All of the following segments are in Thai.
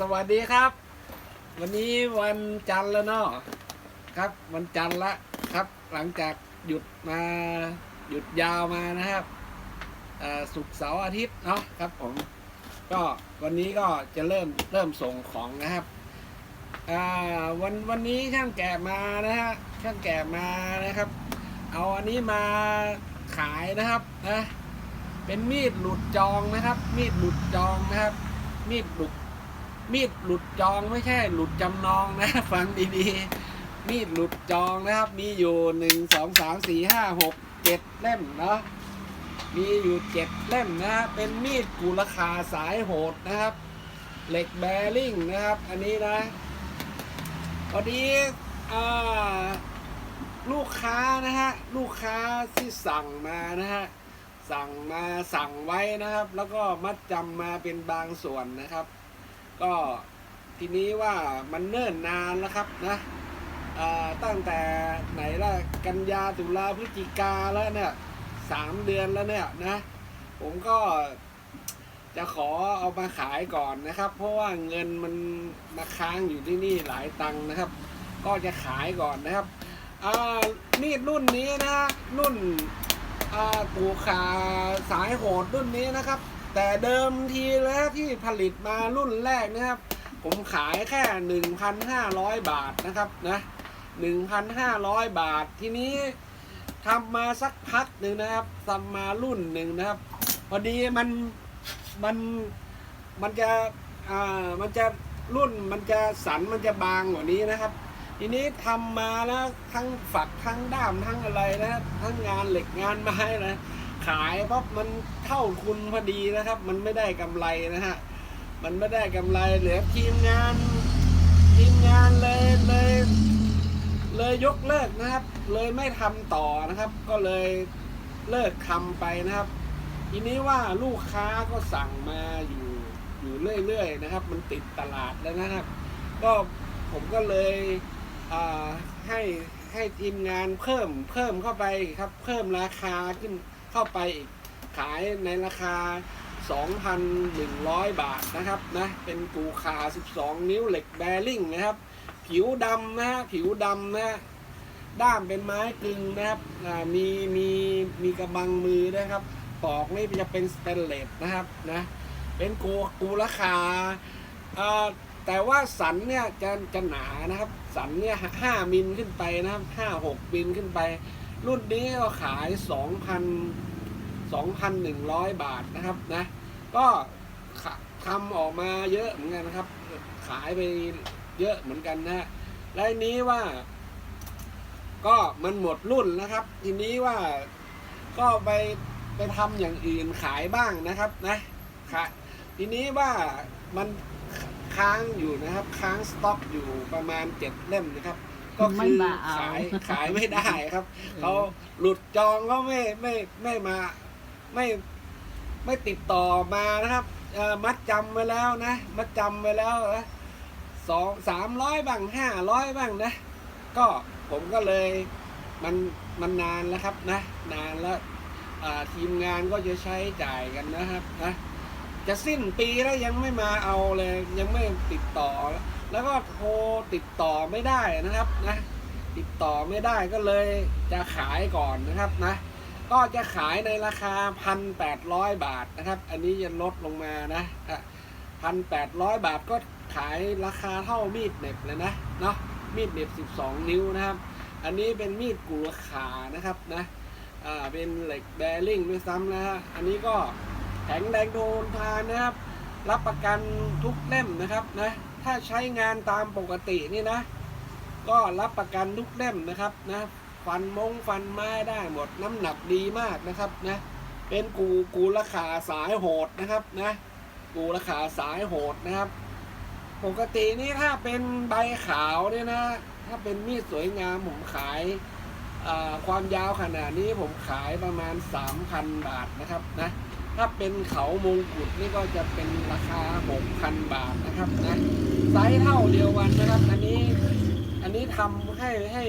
สวัสดีครับ วันนี้วันจันทร์แล้วเนาะครับ วันจันทร์ละครับ หลังจากหยุดมาหยุดยาวมานะครับอ่าศุกเสาร์อาทิตย์เนาะครับผมก็วันนี้ก็จะเริ่มเริ่มส่งของนะครับอ่าวันวันนี้ช่างแก่มานะฮะช่างแก่มานะครับ เอาอันนี้มาขายนะครับนะเป็นมีดหลุดจองนะครับ มีดหลุดจองนะครับ มีดหลุด มีดหลุดจองไม่ใช่หลุดจำนองนะ ฟังดีๆ มีดหลุดจองนะครับ มีอยู่หนึ่งสองสามสี่ห้าหกเจ็ดเล่มเนาะมีอยู่เจ็ดเล่มนะเป็นมีดกูราคาสายโหดนะครับ เหล็กแบริ่งนะครับ อันนี้นะพอดีลูกค้านะฮะลูกค้าที่สั่งมานะฮะสั่งมาสั่งไว้นะครับ แล้วก็มัดจำมาเป็นบางส่วนนะครับ ก็ทีนี้ว่ามันเนิ่นนานแล้วครับนะตั้งแต่ไหนละกันยาตุลาพฤศจิกาแล้วเนี่ยสามเดือนแล้วเนี่ยนะ ผมก็จะขอเอามาขายก่อนนะครับ เพราะว่าเงินมันมาค้างอยู่ที่นี่หลายตังค์นะครับ ก็จะขายก่อนนะครับอ่ามีดรุ่นนี้นะรุ่นอ่าปูขาสายโหดรุ่นนี้นะครับ แต่เดิมทีแล้วที่ผลิตมารุ่นแรกนะครับ ผมขายแค่ 1,500 บาทนะครับนะ1,500 บาททีนี้ทำมาสักพักหนึ่งนะครับทำมารุ่นหนึ่งนะครับ พอดีมันมันมันจะอ่ามันจะรุ่นมันจะสันมันจะบางกว่านี้นะครับ ทีนี้ทำมาแล้วทั้งฝักทั้งด้ามทั้งอะไรนะทั้งงานเหล็กงานไม้นะ ขายเพราะมันเท่าทุนพอดีนะครับ มันไม่ได้กำไรนะฮะมันไม่ได้กำไรเหลือทีมงานทีมงานเลยเลยเลยยกเลิกนะครับ เลยไม่ทำต่อนะครับ ก็เลยเลิกทำไปนะครับ ทีนี้ว่าลูกค้าก็สั่งมาอยู่อยู่เรื่อยๆนะครับ มันติดตลาดแล้วนะครับ ก็ผมก็เลยให้ให้ทีมงานเพิ่มเพิ่มเข้าไปครับ เพิ่มราคาขึ้น เข้าไปอีกขายในราคา 2,100 บาทนะครับนะเป็นกูขา 12 นิ้วเหล็กแบริ่งนะครับ ผิวดำนะฮะผิวดำนะฮะด้ามเป็นไม้กึ่งนะครับมีมีมีกระบังมือนะครับปอกนี่จะเป็นสเตนเลสนะครับนะเป็นกูกูราคาแต่ว่าสันเนี่ยจะจะหนานะครับ สันเนี่ยห้ามิลขึ้นไปนะครับห้าหกมิลขึ้นไป รุ่นนี้ก็ขายสองพันสองพันหนึ่งร้อยบาทนะครับนะ ก็ทำออกมาเยอะเหมือนกันนะครับ ขายไปเยอะเหมือนกันนะและนนี้ว่า ก็มันหมดรุ่นนะครับ ทีนี้ว่าก็ไปไปทำอย่างอื่นขายบ้างนะครับนะค่ะทีนี้ว่ามันค้างอยู่นะครับ ค้างสต็อกอยู่ประมาณเจ็ดเล่มนะครับ ก็คือมาเอา ขายขายไม่ได้ครับเขาหลุดจองเขาไม่ไม่ไม่มา ไม่ไม่ติดต่อมานะครับเอ่อมัดจำไว้แล้วนะมัดจำไว้แล้วนะสองสามร้อยบ้างห้าร้อยบ้างนะ ก็ผมก็เลยมันมันนานแล้วครับนะ นานแล้วอ่าทีมงานก็จะใช้จ่ายกันนะครับนะจะสิ้นปีแล้วยังไม่มาเอาเลย ยังไม่ติดต่อ แล้วก็โทรติดต่อไม่ได้นะครับนะติดต่อไม่ได้ก็เลยจะขายก่อนนะครับนะก็จะขายในราคาพันแปดร้อยบาทนะครับ อันนี้จะลดลงมานะพันแปดร้อยบาทก็ขายราคาเท่ามีดเน็บเลยนะเนาะมีดเน็บสิบสองนิ้วนะครับ อันนี้เป็นมีดกูราคานะครับนะอ่าเป็นเหล็กแบริ่งด้วยซ้ำนะฮะอันนี้ก็แข็งแรงโดนทานนะครับ รับประกันทุกเล่มนะครับนะ ถ้าใช้งานตามปกตินี่นะ ก็รับประกันทุกเล่มนะครับนะฟันมงฟันไม้ได้หมดน้ำหนักดีมากนะครับนะเป็นกูกูราคาสายโหดนะครับนะกูราคาสายโหดนะครับ ปกตินี่ถ้าเป็นใบขาวเนี่ยนะ ถ้าเป็นมีดสวยงามผมขายความยาวขนาดนี้ผมขายประมาณ 3,000 บาทนะครับนะ ถ้าเป็นเขามงกุฎนี่ก็จะเป็นราคา 6,000 บาทนะครับนะไซส์เท่าเดียวกันนะครับ อันนี้อันนี้ทำให้ให้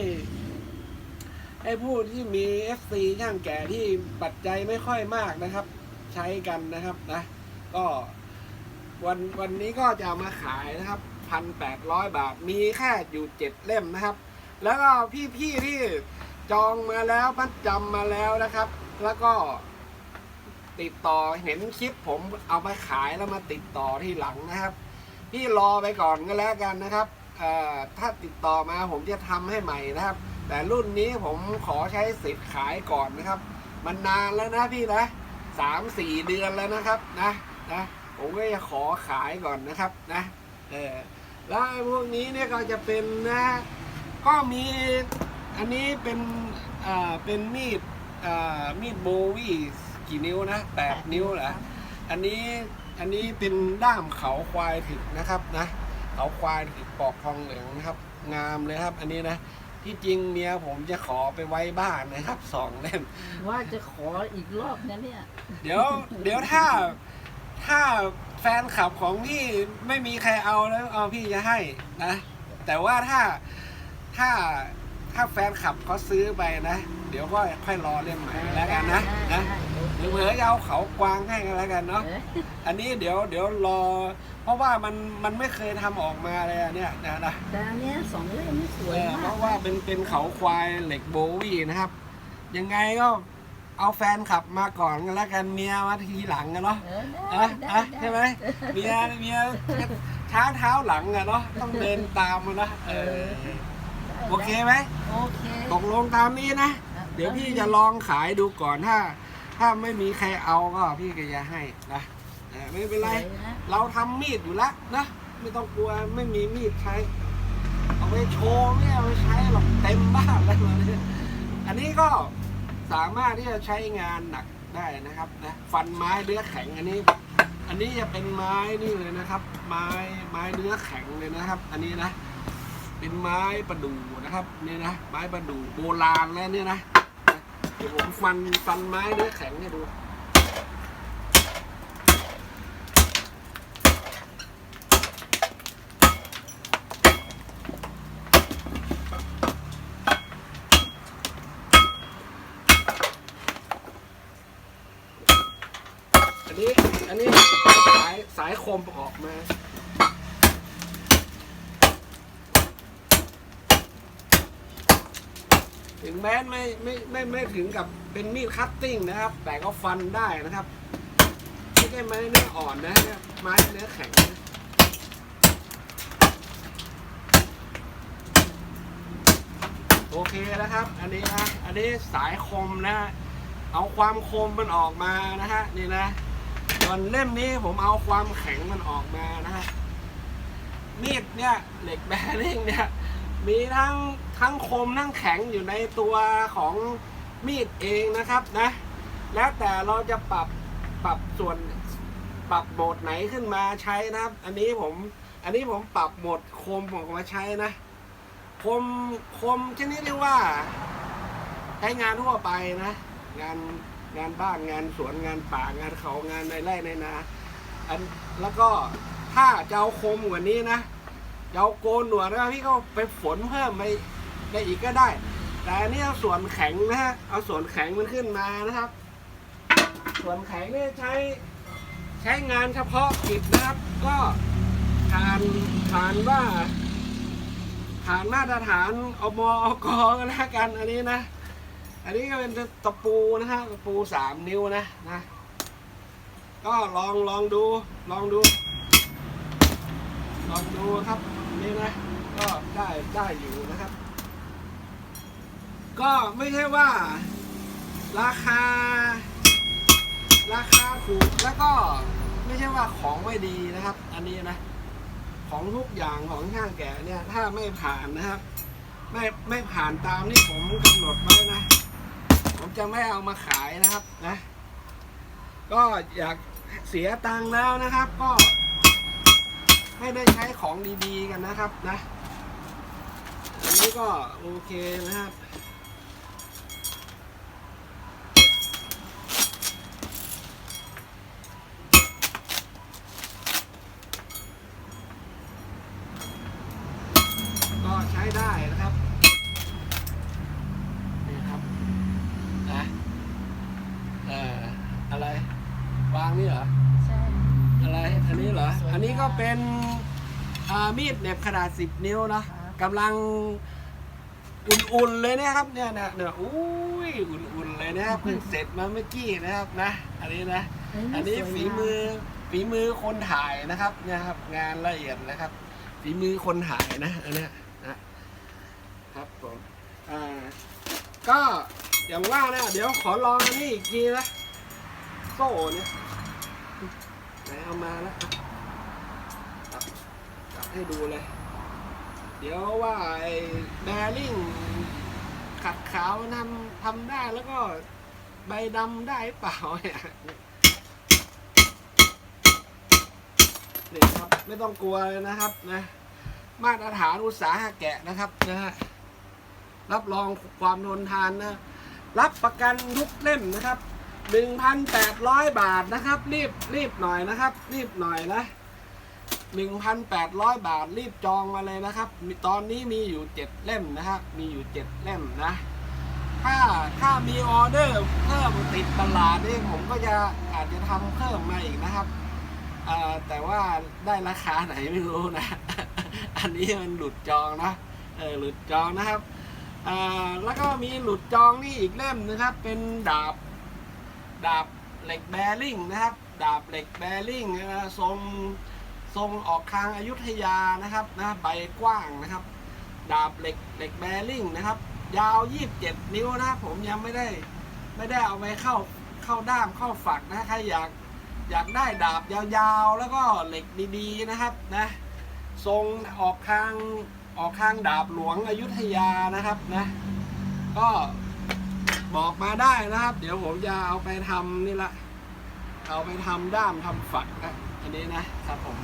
ให้ผู้ที่มี FC ช่างแก่ที่ปัจจัยไม่ค่อยมากนะครับ ใช้กันนะครับนะ ก็วันวันนี้ก็จะามาขายนะครับพันแปดร้อยบาท มีแค่อยู่เจ็ดเล่มนะครับ แล้วก็พี่พี่ๆที่จองมาแล้วมัดจำมาแล้วนะครับ แล้วก็ ติดต่อเห็นคลิปผมเอามาขายแล้วมาติดต่อที่หลังนะครับพี่รอไปก่อนก็แล้วกันนะครับถ้าติดต่อมาผมจะทำให้ใหม่นะครับ แต่รุ่นนี้ผมขอใช้สิทธิ์ขายก่อนนะครับ มันนานแล้วนะพี่นะสามสี่เดือนแล้วนะครับนะนะผมก็จะขอขายก่อนนะครับนะเออแล้วไอ้พวกนี้เนี่ยก็จะเป็นนะก็มีอันนี้เป็นเอ่อเป็นมีดอ่อมีดโบวี่ กี่นิ้วนะแปดนิ้วเหรออันนี้อันนี้เป็นด้ามเขาควายถึกนะครับนะเขาควายถึกปอกทองเหลืองนะครับ งามเลยครับ อันนี้นะที่จริงเมียผมจะขอไปไว้บ้านนะครับสองเล่มว่าจะขออีกรอบนะเนี่ย เดี๋ยวเดี๋ยวถ้าถ้าแฟนคลับของพี่ไม่มีใครเอาแล้วเอาพี่จะให้นะ แต่ว่าถ้าถ้าถ้าแฟนคลับเขาซื้อไปนะ เดี๋ยวก็ค่อยรอเล่มใหม่แล้วกันนะนะ หรือเผื่อจะเอาเขากวางให้กันแล้วกันเนาะเอ๊ะอันนี้เดี๋ยวเดี๋ยวรอ เพราะว่ามันมันไม่เคยทำออกมาเลยอะเนี่ยนะนะแต่อันเนี้ยสองเล่มนี่สวยเออมากเพราะว่าเป็นเป็นเขาควายเหล็กโบวี่นะครับ ยังไงก็เอาแฟนขับมาก่อนกันแล้วกันเมียมาทีหลังกันเนาะเอออะได้อะได้ใช่ไหมเมียเมียช้าเท้าหลังอะเนาะต้องเดินตามมันนะเออโอเคไหมโอเคตกลงตามนี้นะ เดี๋ยวพี่จะลองขายดูก่อนถ้า ถ้าไม่มีใครเอาก็พี่ก็จะให้นะเออไม่เป็นไรสวยนะเราทำมีดอยู่แล้วนะ ไม่ต้องกลัวไม่มีมีดใช้ เอาไปโชว์ไม่เอาไปใช้หรอกเต็มบ้านแล้วเนี่ยอันนี้ก็สามารถที่จะใช้งานหนักได้นะครับนะฟันไม้เนื้อแข็งอันนี้ อันนี้จะเป็นไม้นี่เลยนะครับ ไม้ไม้เนื้อแข็งเลยนะครับ อันนี้นะ เป็นไม้ประดู่นะครับนี่นะไม้ประดู่โบราณแล้วเนี่ยนะเดี๋ยวผมฟันฟันไม้เนื้อแข็งให้ดูอันนี้อันนี้สายสายคมออกมา งแม้ไม่ไม่ไม่ไม่ถึงกับเป็นมีดคัตติ้งนะครับ แต่ก็ฟันได้นะครับไม่ใช่ไม้เนื้ออ่อนนะไม้เนื้อแข็งนะโอเคนะครับ อันนี้นะ อันนี้สายคมนะ เอาความคมมันออกมานะฮะ นี่นะส่วนเล่มนี้ผมเอาความแข็งมันออกมานะฮะ มีดเนี่ย เหล็กแบริ่งเนี่ย มีทั้งทั้งคมทั้งแข็งอยู่ในตัวของมีดเองนะครับนะ แล้วแต่เราจะปรับปรับส่วนปรับโหมดไหนขึ้นมาใช้นะครับ อันนี้ผมอันนี้ผมปรับโหมดคมออกมาใช้นะ คมคมชนิดที่ว่า ใช้งานทั่วไปนะ งานงานบ้านงานสวนงานป่างานเขางานในไร่ในนาอันแล้วก็ถ้าจะเอาคมกว่านี้นะ จะเอาโกนหนวดนะพี่ก็ไปฝนเพิ่มไปได้อีกก็ได้ แต่อันนี้เอาส่วนแข็งนะฮะเอาส่วนแข็งมันขึ้นมานะครับ ส่วนแข็งเนี่ยใช้ใช้งานเฉพาะกิจนะครับ ก็ผ่านผ่านว่าผ่านมาตรฐานอมอกก็แล้วกันอันนี้นะ อันนี้ก็เป็นตะปูนะฮะตะปูสามนิ้วนะนะ ก็ลองลองดูลองดู ลองดูครับ นี่นะ ก็ได้ได้อยู่นะครับ ก็ไม่ใช่ว่า ราคา ราคาถูกแล้วก็ไม่ใช่ว่าของไม่ดีนะครับ อันนี้นะ ของทุกอย่างของช่างแก่เนี่ย ถ้าไม่ผ่านนะครับ ไม่ไม่ผ่านตามที่ผมกำหนดไว้นะ ผมจะไม่เอามาขายนะครับนะ ก็อยากเสียตังค์แล้วนะครับ ก็ ให้ได้ใช้ของดีๆกันนะครับนะอันนี้ก็โอเคนะครับก็ใช้ได้นะครับนี่ครับนะเอ่ออะไรวางนี่เหรอ ใช่นอะไร อันนี้เหรอ อันนี้ก็เป็นอ่า มีดเหน็บขนาด 10 นิ้วเนอะกำลังอุ่นๆเลยนะครับ เนี่ยเนี่ยเนี่ยอุ้ยอุ่นๆเลยนะครับเพิ่งเสร็จมาเมื่อกี้นะครับนะ อันนี้นะ อันนี้ฝีมือฝีมือคนถ่ายนะครับเนี่ยครับ งานละเอียดนะครับ ฝีมือคนถ่ายนะอันเนี้ยนะครับผมอ่าก็อย่างว่านะเดี๋ยวขอลองอันนี้อีกทีนะโซ่เนี่ยไหนเอามาแล้วจับจับ ให้ดูเลย เดี๋ยวว่าไอ้แบริ่งขัดขาวทำทำได้แล้วก็ใบดำได้เปล่าเนี่ยเนี่ยครับไม่ต้องกลัวเลยนะครับนะ มาตรฐานอุตสาหแกะนะครับนะฮะรับรองความทนทานนะ รับประกันทุกเล่มนะครับ 1,800 บาทนะครับ รีบรีบหน่อยนะครับ รีบหน่อยนะ 1,800 บาทรีบจองมาเลยนะครับ ตอนนี้มีอยู่ 7 เล่มนะครับ มีอยู่ 7 เล่มนะ ถ้าถ้ามีออเดอร์เพิ่มติดตลาดนี่ผมก็จะอาจจะทำเพิ่มมาอีกนะครับแต่ว่าได้ราคาไหนไม่รู้นะ อันนี้มันหลุดจองนะ เออหลุดจองนะครับแล้วก็มีหลุดจองนี่อีกเล่มนะครับ เป็นดาบดาบเหล็กแบริ่งนะครับ ดาบเหล็กแบริ่งทรง ทรงออกทางอายุทยานะครับนะใบกว้างนะครับ ดาบเหล็กเหล็กแบริ่งนะครับ ยาว 27 นิ้วนะผมยังไม่ได้ไม่ได้เอาไปเข้าเข้าด้ามเข้าฝักนะใครอยากอยากได้ดาบยาวๆ แล้วก็เหล็กดีๆนะครับนะทรงออกข้างออกข้างดาบหลวงอยุธยานะครับนะก็บอกมาได้นะครับ เดี๋ยวผมจะเอาไปทำนี่ละ เอาไปทำด้ามทำฝักนะ อันนี้นะครับผม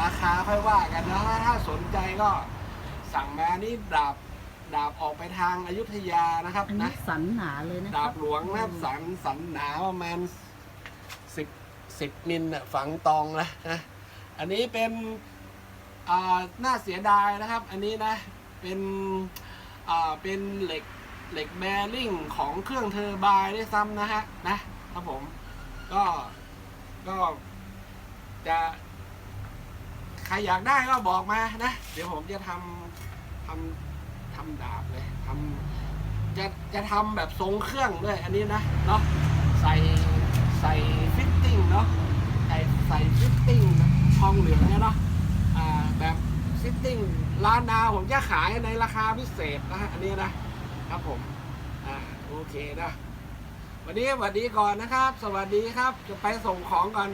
ราคาค่อยว่ากันนะถ้าสนใจก็สั่งมานี่ดาบดาบออกไปทางอายุทยานะครับอันนี้นะสันหนาเลยนะคดารับบหลวงนะครับสันสันหนาประมาณสิบสิบมิลน่ะฝังตองนะนะอันนี้เป็นอ่าน่าเสียดายนะครับ อันนี้นะเป็นอ่าเป็นเหล็กเหล็กแบริ่งของเครื่องเทอร์ไบน์ด้วยซ้ำนะฮะนะครับผมก็ก็ จะใครอยากได้ก็บอกมานะ เดี๋ยวผมจะทำทำทำดาบเลยทำจะจะทำแบบทรงเครื่องด้วย อันนี้นะเนาะใส่ใส่ฟิตติ้งเนาะใส่ใส่ฟิตติ้งทองเหลืองเนี่ยเนาะอ่าแบบฟิตติ้งร้านนาผมจะขายในราคาพิเศษนะฮะอันนี้นะครับผมอ่าโอเคนะวันนี้สวัสดีก่อนนะครับ สวัสดีครับ จะไปส่งของก่อน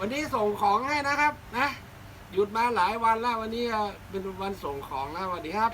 วันนี้ส่งของให้นะครับ นะ หยุดมาหลายวันแล้ววันนี้เป็นวันส่งของแล้วสวัสดีครับ